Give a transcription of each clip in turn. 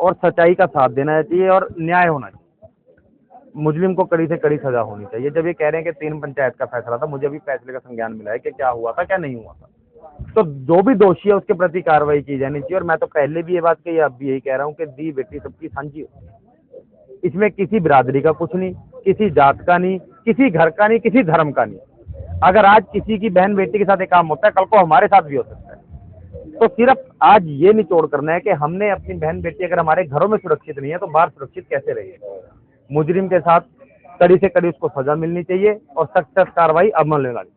और सच्चाई का साथ देना चाहिए और न्याय होना चाहिए। मुजरिम को कड़ी से कड़ी सजा होनी चाहिए। जब ये कह रहे हैं कि तीन पंचायत का फैसला था, मुझे अभी फैसले का संज्ञान मिला है कि क्या हुआ था, क्या नहीं हुआ था। तो जो भी दोषी है, उसके प्रति कार्रवाई की जानी चाहिए। और मैं तो पहले भी ये बात कही, अब भी यही कह रहा हूँ कि दी बेटी सबकी साझी इसमें किसी बिरादरी का कुछ नहीं, किसी जात का नहीं, किसी घर का नहीं, किसी धर्म का नहीं। अगर आज किसी की बहन बेटी के साथ एक काम होता है, कल को हमारे साथ भी हो सकता है। तो सिर्फ़ आज ये निचोड़ करना है कि हमने अपनी बहन बेटी अगर हमारे घरों में सुरक्षित नहीं है तो बाहर सुरक्षित कैसे रहिए? मुजरिम के साथ कड़ी से कड़ी उसको सजा मिलनी चाहिए और सख्त सख्त कार्रवाई अमल में लानी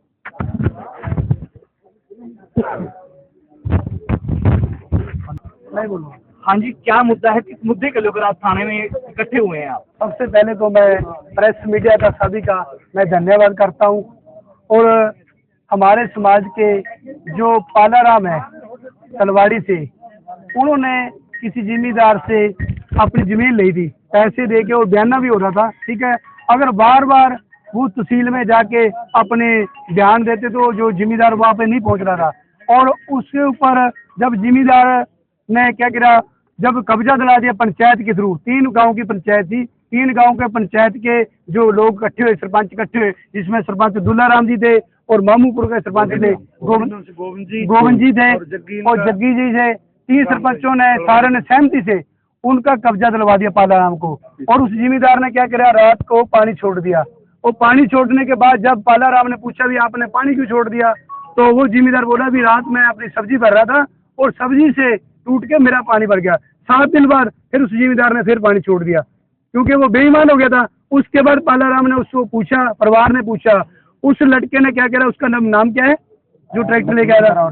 नहीं हाँ जी क्या मुद्दा है? किस मुद्दे के लेकर आप थाने में इकट्ठे हुए हैं आप? सबसे पहले तो मैं प्रेस मीडिया का सभी का मैं धन्यवाद करता हूँ और हमारे समाज के जो पालाराम है तलवाड़ी से, उन्होंने किसी जिम्मेदार से अपनी ज़मीन ली थी पैसे दे के और बयाना भी हो रहा था, ठीक है? अगर बार बार वो तहसील में जाके अपने बयान देते तो जो जिम्मेदार वहाँ पे नहीं पहुँच रहा था। और उसके ऊपर जब जिम्मेदार ने क्या करा, जब कब्जा दिला दिया पंचायत के थ्रू, तीन गाँव की पंचायत थी तीन गाँव के पंचायत के जो लोग इकट्ठे हुए सरपंच इकट्ठे हुए जिसमें सरपंच दुल्ला राम जी थे और मामूपुर के सरपंच थे गोविंद जी गोविंद जी थे और जग्गी जी थे। तीन सरपंचों ने सारे ने सहमति से उनका कब्जा दिलवा दिया पालाराम को। और उस जिम्मेदार ने क्या करा रात को पानी छोड़ दिया। और पानी छोड़ने के बाद जब पालाराम ने पूछा भी आपने पानी क्यों छोड़ दिया तो वो जिम्मेदार बोला भी रात में अपनी सब्ज़ी भर रहा था और सब्ज़ी से टूट के मेरा पानी भर गया। सात दिन बाद फिर उस जिम्मेदार ने फिर पानी छोड़ दिया। क्योंकि वो बेईमान हो गया था। उसके बाद पालाराम ने उसको पूछा, परिवार ने पूछा, उस लड़के ने क्या करा? उसका नाम नाम क्या है? जो ट्रैक्टर लेके आया था।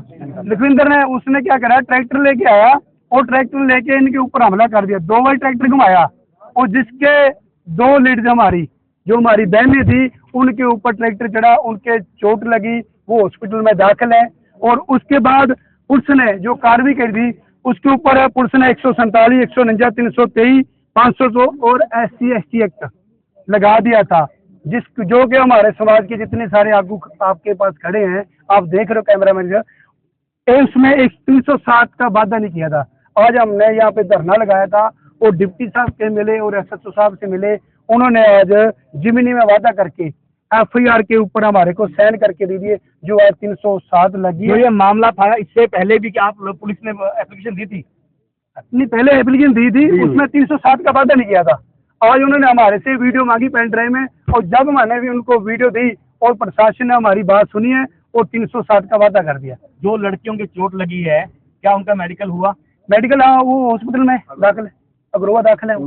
लखविंदर ने, उसने क्या करा? ट्रैक्टर लेके आया और ट्रैक्टर लेके इनके ऊपर हमला कर दिया। दो बार ट्रैक्टर घुमाया और जिसके दो लीड हमारी जो हमारी बहनें थी, उनके ऊपर ट्रैक्टर चढ़ा, उनके चोट लगी, वो हॉस्पिटल में दाखिल है और उसके बाद पुलिस ने जो कार्रवाई करी थी, उसके ऊपर पुलिस ने एक सौ सैंतालीस, एक सौ उनंजा तीन सौ तेईस पाँच सौ दो और S C S T act लगा दिया था। जिस जो कि हमारे समाज के जितने सारे आगू, आपके पास खड़े हैं, आप देख रहे हो कैमरा मैन ए उसमें एक तीन सौ सात का वादा नहीं किया था। आज हमने यहाँ पे धरना लगाया था और डिप्टी साहब के मिले और एस एच ओ साहब से मिले, उन्होंने आज जिमिनी में वादा करके एफ़ आई आर के ऊपर हमारे को साइन करके दे दिए, जो आज तीन सौ सात लगी ये मामला था, इससे पहले भी क्या आप पुलिस ने एप्लीकेशन दी थी? नहीं पहले एप्लीकेशन दी थी उसमें तीन सौ सात का वादा नहीं किया था। आज उन्होंने हमारे से वीडियो मांगी पेन ड्राइव में और जब मैंने भी उनको वीडियो दी और प्रशासन ने हमारी बात सुनी है और तीन सौ सात का वादा कर दिया। जो लड़कियों की चोट लगी है क्या उनका मेडिकल हुआ? मेडिकल हाँ वो हॉस्पिटल में दाखिल है अग्रोवा दाखिल है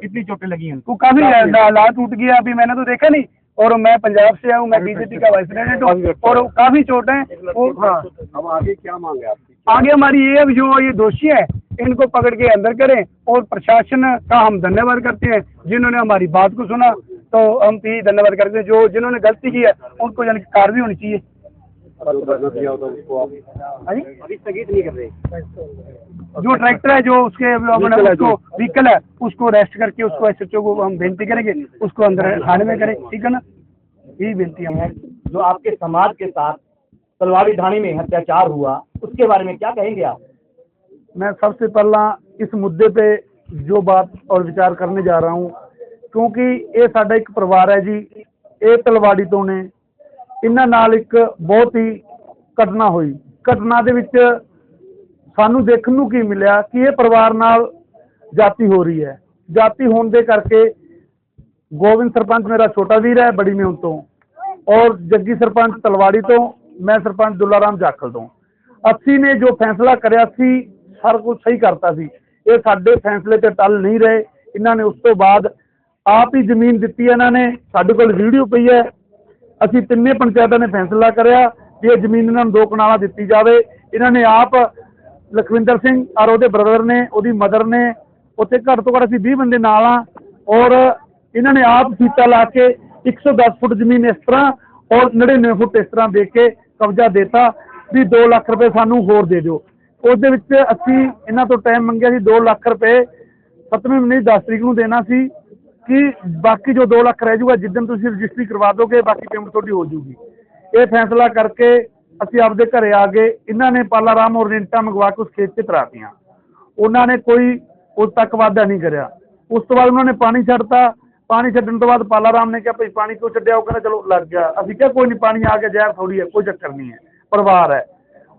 कितनी चोटें लगी हैं उनको? काफ़ी हालात टूट गया अभी मैंने तो देखा नहीं। और मैं पंजाब से आया हूँ मैं बीजेपी का वाइस प्रेसिडेंट हूँ और काफ़ी चोट है। हाँ। अब आगे क्या मांग है आगे हमारी ये जो ये दोषी है इनको पकड़ के अंदर करें और प्रशासन का हम धन्यवाद करते हैं जिन्होंने हमारी बात को सुना। तो हम भी धन्यवाद करते हैं। जो जिन्होंने गलती की है उनको यानी कार्रवाई होनी चाहिए। हाँ जी? जो ट्रैक्टर है जो उसके अपने उसको व्हीकल है उसको रेस्ट करके उसको एस एच ओ को हम बेनती करेंगे। उसको अंदर थाने में करें। ठीक है ना? यही बेनती है जो आपके समाज के साथ तलवाड़ी ढाणी में अत्याचार हुआ उसके बारे में क्या कहेंगे आप? मैं सबसे पहला इस मुद्दे पे ਜੋ ਬਾਤ ਔਰ ਵਿਚਾਰ ਕਰਨੇ ਜਾ ਰਹਾ ਹੂੰ ਕਿਉਂਕਿ ਇਹ ਸਾਡਾ ਇੱਕ ਪਰਿਵਾਰ ਹੈ ਜੀ ਇਹ ਤਲਵਾੜੀ ਤੋਂ ਨੇ ਇਹਨਾਂ ਨਾਲ ਇੱਕ ਬਹੁਤ ਹੀ ਘਟਨਾ ਹੋਈ ਘਟਨਾ ਦੇ ਵਿੱਚ ਸਾਨੂੰ ਦੇਖਣ ਨੂੰ ਕੀ ਮਿਲਿਆ ਕਿ ਇਹ ਪਰਿਵਾਰ ਨਾਲ ਜਾਤੀ ਹੋ ਰਹੀ ਹੈ ਜਾਤੀ ਹੋਣ ਦੇ ਕਰਕੇ ਗੋਬਿੰਦ ਸਰਪੰਚ ਮੇਰਾ ਛੋਟਾ ਵੀਰ ਹੈ ਬੜੀ ਮਿਹਨਤ ਤੋਂ ਔਰ ਜੱਗੀ ਸਰਪੰਚ ਤਲਵਾੜੀ ਤੋਂ ਮੈਂ ਸਰਪੰਚ ਦੁੱਲਾ ਰਾਮ ਜਾਖਲ ਤੋਂ ਅਸੀਂ ਨੇ ਜੋ ਫੈਸਲਾ ਕਰਿਆ ਸੀ ਸਾਰਾ ਕੁਝ ਸਹੀ ਕਰਤਾ ਸੀ। ਇਹ ਸਾਡੇ ਫੈਸਲੇ ਤੇ ਟਲ ਨਹੀਂ ਰਹੇ। ਇਹਨਾਂ ਨੇ ਉਸ ਤੋਂ ਬਾਅਦ ਆਪ ਹੀ ਜ਼ਮੀਨ ਦਿੱਤੀ ਇਹਨਾਂ ਨੇ। ਸਾਡੇ ਕੋਲ ਵੀਡੀਓ ਪਈ ਹੈ। ਅਸੀਂ ਤਿੰਨੇ ਪੰਚਾਇਤਾਂ ਨੇ ਫੈਸਲਾ ਕਰਿਆ ਕਿ ਇਹ ਜ਼ਮੀਨ ਇਹਨਾਂ ਨੂੰ ਦੋ ਕਨਾਲਾਂ ਦਿੱਤੀ ਜਾਵੇ। ਇਹਨਾਂ ਨੇ ਆਪ ਲਖਵਿੰਦਰ ਸਿੰਘ ਔਰ ਉਹਦੇ ਬ੍ਰਦਰ ਨੇ, ਉਹਦੀ ਮਦਰ ਨੇ, ਉੱਥੇ ਘੱਟ ਤੋਂ ਘੱਟ ਅਸੀਂ 20 ਬੰਦੇ ਨਾਲ ਆ ਔਰ ਇਹਨਾਂ ਨੇ ਆਪ ਸੀਤਾ ਲਾ ਕੇ 110 ਫੁੱਟ ਜ਼ਮੀਨ ਇਸ ਤਰ੍ਹਾਂ ਔਰ 99 ਫੁੱਟ ਇਸ ਤਰ੍ਹਾਂ ਦੇ ਕੇ ਕਬਜ਼ਾ ਦੇਤਾ ਵੀ 2 ਲੱਖ ਰੁਪਏ ਸਾਨੂੰ ਹੋਰ ਦੇ ਦਿਓ। ਉਸ ਦੇ ਵਿੱਚ ਅਸੀਂ ਇਹਨਾਂ ਤੋਂ ਟਾਈਮ ਮੰਗਿਆ ਸੀ 2 ਲੱਖ ਰੁਪਏ। 7ਵੇਂ ਮਹੀਨੇ ਦੀ 10 ਤਰੀਕ ਨੂੰ ਦੇਣਾ ਸੀ ਕਿ ਬਾਕੀ ਜੋ 2 ਲੱਖ ਰਹਿ ਜਾਊਗਾ ਜਿੱਦਣ ਤੁਸੀਂ ਰਜਿਸਟਰੀ ਕਰਵਾ ਦੋਗੇ, ਬਾਕੀ ਪੇਮੈਂਟ ਤੁਹਾਡੀ ਹੋ ਜਾਊਗੀ। ਇਹ ਫੈਸਲਾ ਕਰਕੇ ਅਸੀਂ ਆਪਦੇ ਘਰੇ ਆ ਗਏ। ਇਹਨਾਂ ਨੇ ਪਾਲਾ ਰਾਮ ਔਰ ਰੈਂਟਾਂ ਮੰਗਵਾ ਕੇ ਉਸ ਖੇਤ 'ਚ ਤਰਾਤੀਆਂ। ਉਹਨਾਂ ਨੇ ਕੋਈ ਉਸ ਤੱਕ ਵਾਧਾ ਨਹੀਂ ਕਰਿਆ। ਉਸ ਤੋਂ ਬਾਅਦ ਉਹਨਾਂ ਨੇ ਪਾਣੀ ਛੱਡਤਾ। ਪਾਣੀ ਛੱਡਣ ਤੋਂ ਬਾਅਦ ਪਾਲਾ ਰਾਮ ਨੇ ਕਿਹਾ, ਭਈ ਪਾਣੀ ਕਿਉਂ ਛੱਡਿਆ? ਉਹ ਕਹਿੰਦਾ, ਚਲੋ ਲੱਗ ਗਿਆ। ਅਸੀਂ ਕਿਹਾ, ਕੋਈ ਨਹੀਂ, ਪਾਣੀ ਆ ਕੇ ਜ਼ਹਿਰ ਥੋੜੀ ਹੈ, ਕੋਈ ਚੱਕਰ ਨਹੀਂ ਹੈ। ਪਰਿਵਾਰ ਹੈ।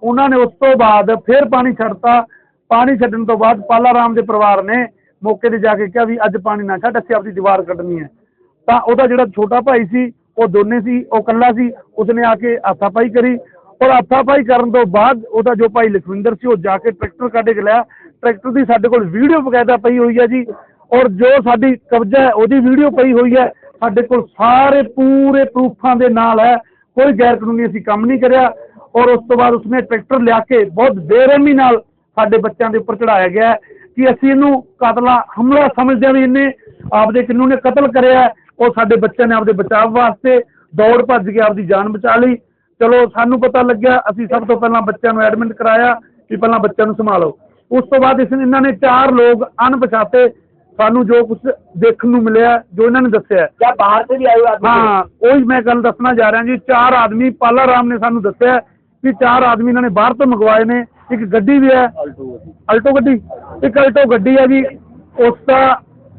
ਉਹਨਾਂ ਨੇ ਉਸ ਤੋਂ ਬਾਅਦ ਫਿਰ ਪਾਣੀ ਛੱਡਤਾ। ਪਾਣੀ ਛੱਡਣ ਤੋਂ ਬਾਅਦ ਪਾਲਾ ਰਾਮ ਦੇ ਪਰਿਵਾਰ ਨੇ ਮੌਕੇ ਤੇ ਜਾ ਕੇ ਕਿਹਾ ਵੀ ਅੱਜ ਪਾਣੀ ਨਾ ਛੱਡ, ਅਸੀਂ ਆਪਣੀ ਦੀਵਾਰ ਕੱਢਣੀ ਹੈ। ਤਾਂ ਉਹਦਾ ਜਿਹੜਾ ਛੋਟਾ ਭਾਈ ਸੀ, ਉਹ ਦੋਨੇ ਸੀ, ਉਹ ਇਕੱਲਾ ਸੀ, ਉਸਨੇ ਆ ਕੇ ਹੱਥਾਪਾਈ ਕਰੀ। ਔਰ ਹੱਥਾਪਾਈ ਕਰਨ ਤੋਂ ਬਾਅਦ ਉਹਦਾ ਜੋ ਭਾਈ ਲਖਵਿੰਦਰ ਸੀ, ਉਹ ਜਾ ਕੇ ਟਰੈਕਟਰ ਕੱਢ ਕੇ ਲਿਆ। ਟਰੈਕਟਰ ਦੀ ਸਾਡੇ ਕੋਲ ਵੀਡੀਓ ਬਕਾਇਦਾ ਪਈ ਹੋਈ ਹੈ ਜੀ। ਔਰ ਜੋ ਸਾਡੀ ਕਬਜ਼ਾ ਹੈ, ਉਹਦੀ ਵੀਡੀਓ ਪਈ ਹੋਈ ਹੈ। ਸਾਡੇ ਕੋਲ ਸਾਰੇ ਪੂਰੇ ਪ੍ਰੂਫਾਂ ਦੇ ਨਾਲ ਹੈ। ਕੋਈ ਗੈਰ ਕਾਨੂੰਨੀ ਅਸੀਂ ਕੰਮ ਨਹੀਂ ਕਰਿਆ। ਔਰ ਉਸ ਤੋਂ ਬਾਅਦ ਉਸਨੇ ਟਰੈਕਟਰ ਲਿਆ ਕੇ ਬਹੁਤ ਬੇਰਹਿਮੀ ਨਾਲ ਸਾਡੇ ਬੱਚਿਆਂ ਦੇ ਉੱਪਰ ਚੜਾਇਆ ਗਿਆ ਕਿ ਅਸੀਂ ਇਹਨੂੰ ਕਤਲਾ ਹਮਲਾ ਸਮਝਦੇ ਹਾਂ ਵੀ ਇਹਨੇ ਆਪਦੇ ਕਿੰਨੂ ਨੇ ਕਤਲ ਕਰਿਆ ਔਰ ਸਾਡੇ ਬੱਚਿਆਂ ਨੇ ਆਪਦੇ ਬਚਾਅ ਵਾਸਤੇ ਦੌੜ ਭੱਜ ਕੇ ਆਪਦੀ ਜਾਨ ਬਚਾ ਲਈ। ਚਲੋ ਸਾਨੂੰ ਪਤਾ ਲੱਗਿਆ ਅਸੀਂ ਸਭ ਤੋਂ ਪਹਿਲਾਂ ਬੱਚਿਆਂ ਨੂੰ ਐਡਮਿਟ ਕਰਾਇਆ ਕਿ ਪਹਿਲਾਂ ਬੱਚਿਆਂ ਨੂੰ ਸੰਭਾਲੋ। ਉਸ ਤੋਂ ਬਾਅਦ ਇਸ ਇਹਨਾਂ ਨੇ ਚਾਰ ਲੋਕ ਅਣਪਛਾਤੇ ਸਾਨੂੰ ਜੋ ਕੁਝ ਦੇਖਣ ਨੂੰ ਮਿਲਿਆ ਜੋ ਇਹਨਾਂ ਨੇ ਦੱਸਿਆ। ਜਾਂ ਬਾਹਰ ਤੋਂ ਵੀ ਆਏ ਆਦਮੀ ਹਾਂ ਉਹੀ ਮੈਂ ਗੱਲ ਦੱਸਣਾ ਜਾ ਰਿਹਾ ਜੀ ਚਾਰ ਆਦਮੀ ਪਾਲਾ ਰਾਮ ਨੇ ਸਾਨੂੰ ਦੱਸਿਆ। ਕਿ ਚਾਰ ਆਦਮੀ ਇਹਨਾਂ ਨੇ ਬਾਹਰ ਤੋਂ ਮੰਗਵਾਏ ਨੇ ਇੱਕ ਗੱਡੀ ਵੀ ਹੈ। ਅਲਟੋ ਗੱਡੀ। ਇੱਕ ਅਲਟੋ ਗੱਡੀ ਹੈ ਜੀ। ਉਸ ਦਾ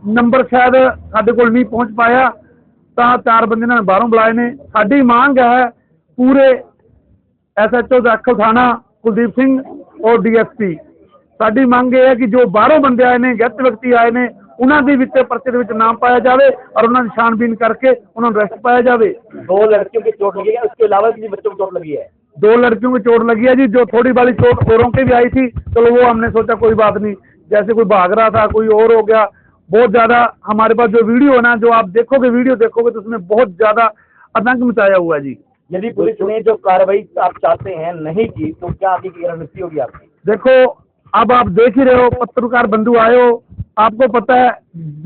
ਨੰਬਰ ਸ਼ਾਇਦ ਸਾਡੇ ਕੋਲ ਨਹੀਂ ਪਹੁੰਚ ਪਾਇਆ ਤਾਂ ਚਾਰ ਬੰਦੇ ਇਹਨਾਂ ਨੇ ਬਾਹਰੋਂ ਬੁਲਾਏ ਨੇ। ਸਾਡੀ ਮੰਗ ਹੈ ਪੂਰੇ ਐਸਐਚਓ ਦਾਖਲ ਥਾਣਾ ਕੁਲਦੀਪ ਸਿੰਘ ਔਰ ਡੀਐਸਪੀ ਸਾਡੀ ਮੰਗ ਇਹ ਹੈ ਕਿ ਜੋ ਬਾਹਰੋਂ ਬੰਦੇ ਆਏ ਨੇ ਗੈਸਟ ਵਿਅਕਤੀ ਆਏ ਨੇ ਉਹਨਾਂ ਦੇ ਵਿੱਚ ਪਰਚੇ ਦੇ ਵਿੱਚ ਨਾਮ ਪਾਇਆ ਜਾਵੇ ਔਰ ਉਹਨਾਂ ਦੀ ਛਾਣਬੀਨ ਕਰਕੇ ਉਹਨਾਂ ਨੂੰ ਅਰੈਸਟ ਪਾਇਆ ਜਾਵੇ। ਦੋ ਲੜਕੀਆਂ ਦੀ ਚੋਟ ਲੱਗੀ ਹੈ ਉਸ ਤੋਂ ਇਲਾਵਾ ਵੀ ਬੱਚੋਂ ਚੋਟ ਲੱਗੀ ਹੈ? दो लड़कियों की चोट लगी है जी जो थोड़ी वाली चोट औरों के भी आई थी चलो वो हमने सोचा कोई बात नहीं। जैसे कोई भाग रहा था कोई और हो गया बहुत ज़्यादा हमारे पास जो वीडियो है ना जो आप देखोगे वीडियो देखोगे तो उसमें बहुत ज़्यादा आतंक मचाया हुआ है जी। यदि पुलिस ने जो कार्रवाई आप चाहते हैं नहीं की तो क्या आगे की रणनीति होगी आपकी? देखो अब आप देख ही रहे हो पत्रकार बंधु आए हो आपको पता है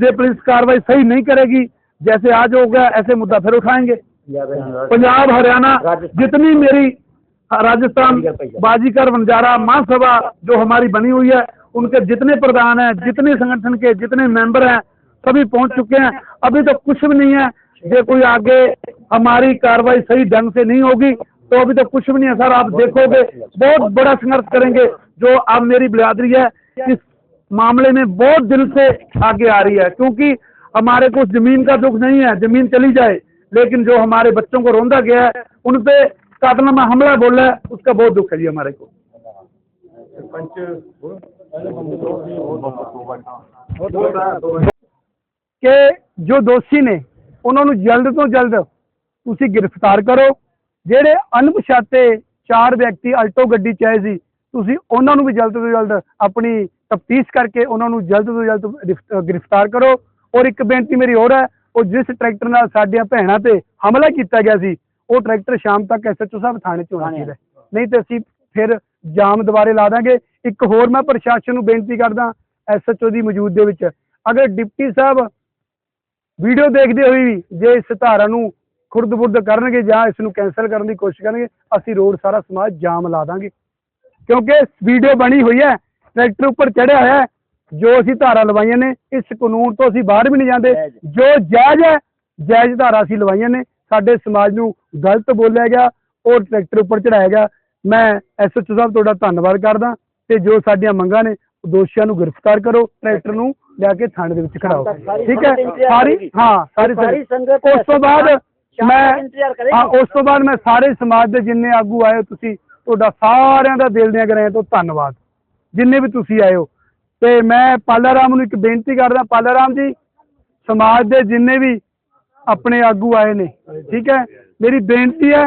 ये पुलिस कार्रवाई सही नहीं करेगी जैसे आज हो गया ऐसे मुद्दा फिर उठाएँगे। पंजाब हरियाणा जितनी मेरी राजस्थान बाजीकर बंजारा महासभा जो हमारी बनी हुई है उनके जितने प्रधान हैं जितने संगठन के जितने मेंबर हैं सभी पहुँच चुके हैं। अभी तो कुछ भी नहीं है। ये कोई आगे हमारी कार्रवाई सही ढंग से नहीं होगी तो अभी तो कुछ भी नहीं है सर। आप देखोगे बहुत बड़ा संघर्ष करेंगे जो अब मेरी बिरादरी है इस मामले में बहुत दिल से आगे आ रही है। क्योंकि हमारे को ज़मीन का दुख नहीं है ज़मीन चली जाए लेकिन जो हमारे बच्चों को रोंदा गया है उन पे कातलनामा हमला बोला है उसका बहुत दुख है जी हमारे को ਕਿ ਜੋ ਦੋਸ਼ੀ ਨੇ ਉਹਨਾਂ ਨੂੰ ਜਲਦ ਤੋਂ ਜਲਦ ਤੁਸੀਂ ਗ੍ਰਿਫਤਾਰ ਕਰੋ ਜਿਹੜੇ ਅਣਪਛਾਤੇ ਚਾਰ ਵਿਅਕਤੀ ਅਲਟੋ ਗੱਡੀ 'ਚ ਆਏ ਸੀ ਤੁਸੀਂ ਉਹਨਾਂ ਨੂੰ ਵੀ ਜਲਦ ਤੋਂ ਜਲਦ ਆਪਣੀ ਤਫਤੀਸ਼ ਕਰਕੇ ਉਹਨਾਂ ਨੂੰ ਜਲਦ ਤੋਂ ਜਲਦ ਗ੍ਰਿਫ- ਗ੍ਰਿਫਤਾਰ ਕਰੋ ਔਰ ਇੱਕ ਬੇਨਤੀ ਮੇਰੀ ਹੋਰ ਹੈ ਉਹ ਜਿਸ ਟਰੈਕਟਰ ਨਾਲ ਸਾਡੀਆਂ ਭੈਣਾਂ ਤੇ ਹਮਲਾ ਕੀਤਾ ਗਿਆ ਸੀ ਉਹ ਟਰੈਕਟਰ ਸ਼ਾਮ ਤੱਕ ਐਸਐਚਓ ਸਾਹਿਬ ਥਾਣੇ 'ਚ ਹੋਣਾ ਚਾਹੀਦਾ। ਨਹੀਂ ਤੇ ਅਸੀਂ ਫਿਰ ਜਾਮ ਦੁਬਾਰੇ ਲਾ ਦਾਂਗੇ। ਇੱਕ ਹੋਰ ਮੈਂ ਪ੍ਰਸ਼ਾਸਨ ਨੂੰ ਬੇਨਤੀ ਕਰਦਾ ਐਸਐਚਓ ਦੀ ਮੌਜੂਦ ਦੇ ਵਿੱਚ। ਅਗਰ ਡਿਪਟੀ ਸਾਹਿਬ ਵੀਡੀਓ ਦੇਖਦੇ ਹੋਏ ਜੇ ਇਸ ਧਾਰਾ ਨੂੰ ਖੁਰਦ-ਬੁਰਦ ਕਰਨਗੇ ਜਾਂ ਇਸ ਨੂੰ ਕੈਨਸਲ ਕਰਨ ਦੀ ਕੋਸ਼ਿਸ਼ ਕਰਨਗੇ ਅਸੀਂ ਰੋਡ ਸਾਰਾ ਸਮਾਜ ਜਾਮ ਲਾ ਦਾਂਗੇ। ਕਿਉਂਕਿ ਵੀਡੀਓ ਬਣੀ ਹੋਈ ਹੈ ਟਰੈਕਟਰ ਉੱਪਰ ਚੜਿਆ ਹੋਇਆ ਹੈ ਜੋ ਅਸੀਂ ਧਾਰਾ ਲਵਾਈਆਂ ਨੇ ਇਸ ਕਾਨੂੰਨ ਤੋਂ ਅਸੀਂ ਬਾਹਰ ਵੀ ਨਹੀਂ ਜਾਂਦੇ। ਜੋ ਜਾਇਜ਼ ਹੈ ਜਾਇਜ਼ ਧਾਰਾ ਅਸੀਂ ਲਵਾਈਆਂ ਨੇ। ਸਾਡੇ ਸਮਾਜ ਨੂੰ ਗਲਤ ਬੋਲਿਆ ਗਿਆ ਉਹ ਟਰੈਕਟਰ ਉੱਪਰ ਚੜਾਇਆ ਗਿਆ। ਮੈਂ ਐਸਐਚਓ ਸਾਹਿਬ ਤੁਹਾਡਾ ਧੰਨਵਾਦ ਕਰਦਾ ਤੇ ਜੋ ਸਾਡੀਆਂ ਮੰਗਾਂ ਨੇ ਦੋਸ਼ੀਆਂ ਨੂੰ ਗ੍ਰਿਫਤਾਰ ਕਰੋ ਟਰੈਕਟਰ ਨੂੰ ਲਿਆ ਕੇ ਥਾਣੇ ਦੇ ਵਿੱਚ ਖੜਾਓ। ਠੀਕ ਹੈ? ਸਾਰੀ ਹਾਂ ਸਾਰੀ ਸਾਰੀ ਸੰਗਤ। ਉਸ ਤੋਂ ਬਾਅਦ ਮੈਂ ਉਸ ਤੋਂ ਬਾਅਦ ਮੈਂ ਸਾਰੇ ਸਮਾਜ ਦੇ ਜਿੰਨੇ ਆਗੂ ਆਏ ਹੋ ਤੁਸੀਂ ਤੁਹਾਡਾ ਸਾਰਿਆਂ ਦਾ ਦਿਲ ਦੀਆਂ ਗਰਾਂ ਤੋਂ ਧੰਨਵਾਦ। ਜਿੰਨੇ ਵੀ ਤੁਸੀਂ ਆਏ ਹੋ। ਤੇ ਮੈਂ ਪਾਲਾ ਰਾਮ ਨੂੰ ਇੱਕ ਬੇਨਤੀ ਕਰਦਾ ਪਾਲਾ ਰਾਮ ਜੀ ਸਮਾਜ ਦੇ ਜਿੰਨੇ ਵੀ ਆਪਣੇ ਆਗੂ ਆਏ ਨੇ। ਠੀਕ ਹੈ? ਮੇਰੀ ਬੇਨਤੀ ਹੈ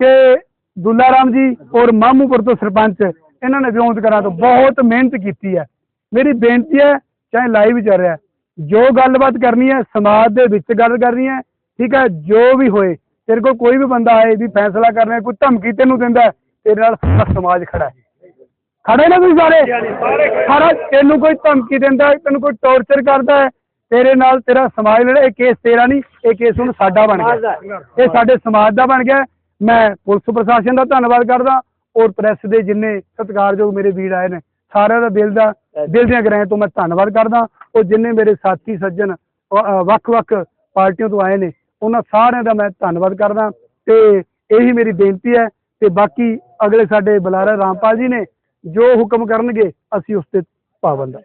ਕਿ ਦੁੱਲਾ ਰਾਮ ਜੀ ਔਰ ਮਾਮੂਪੁਰ ਤੋਂ ਸਰਪੰਚ ਇਹਨਾਂ ਨੇ ਵਿਉਂਤ ਕਰਾਂ ਤੋਂ ਬਹੁਤ ਮਿਹਨਤ ਕੀਤੀ ਹੈ। ਮੇਰੀ ਬੇਨਤੀ ਹੈ ਚਾਹੇ ਲਾਈਵ ਚੱਲ ਰਿਹਾ ਜੋ ਗੱਲਬਾਤ ਕਰਨੀ ਹੈ ਸਮਾਜ ਦੇ ਵਿੱਚ ਗੱਲ ਕਰਨੀ ਹੈ ਠੀਕ ਹੈ? ਜੋ ਵੀ ਹੋਏ ਤੇਰੇ ਕੋਲ ਕੋਈ ਵੀ ਬੰਦਾ ਆਏ ਵੀ ਫੈਸਲਾ ਕਰਨਾ ਕੋਈ ਧਮਕੀ ਤੈਨੂੰ ਦਿੰਦਾ ਤੇਰੇ ਨਾਲ ਸਾਰਾ ਸਮਾਜ ਖੜਾ ਹੈ। ਖੜੇ ਨੇ ਤੁਸੀਂ ਸਾਰੇ? ਸਾਰਾ ਤੈਨੂੰ ਕੋਈ ਧਮਕੀ ਦਿੰਦਾ ਤੈਨੂੰ ਕੋਈ ਟੌਰਚਰ ਕਰਦਾ ਹੈ ਤੇਰੇ ਨਾਲ ਤੇਰਾ ਸਮਾਜ ਲੜਾ ਇਹ ਕੇਸ ਤੇਰਾ ਨਹੀਂ ਇਹ ਕੇਸ ਹੁਣ ਸਾਡਾ ਬਣ ਗਿਆ। ਇਹ ਸਾਡੇ ਸਮਾਜ ਦਾ ਬਣ ਗਿਆ। ਮੈਂ ਪੁਲਿਸ ਪ੍ਰਸ਼ਾਸਨ ਦਾ ਧੰਨਵਾਦ ਕਰਦਾ ਔਰ ਪ੍ਰੈਸ ਦੇ ਜਿੰਨੇ ਸਤਿਕਾਰਯੋਗ ਮੇਰੇ ਵੀਰ ਆਏ ਨੇ ਸਾਰਿਆਂ ਦਾ ਦਿਲ ਦਾ ਦਿਲ ਦੀਆਂ ਗਰਾਂ ਤੋਂ ਮੈਂ ਧੰਨਵਾਦ ਕਰਦਾ ਔਰ ਜਿੰਨੇ ਮੇਰੇ ਸਾਥੀ ਸੱਜਣ ਵੱਖ-ਵੱਖ ਪਾਰਟੀਆਂ ਤੋਂ ਆਏ ਨੇ ਉਹਨਾਂ ਸਾਰਿਆਂ ਦਾ ਮੈਂ ਧੰਨਵਾਦ ਕਰਦਾ ਤੇ ਇਹੀ ਮੇਰੀ ਬੇਨਤੀ ਹੈ ਤੇ ਬਾਕੀ ਅਗਲੇ ਸਾਡੇ ਬੁਲਾਰਾ ਰਾਮਪਾਲ ਜੀ ਨੇ ਜੋ ਹੁਕਮ ਕਰਨਗੇ ਅਸੀਂ ਉਸ ਤੇ ਪਾਬੰਦ ਹਾਂ।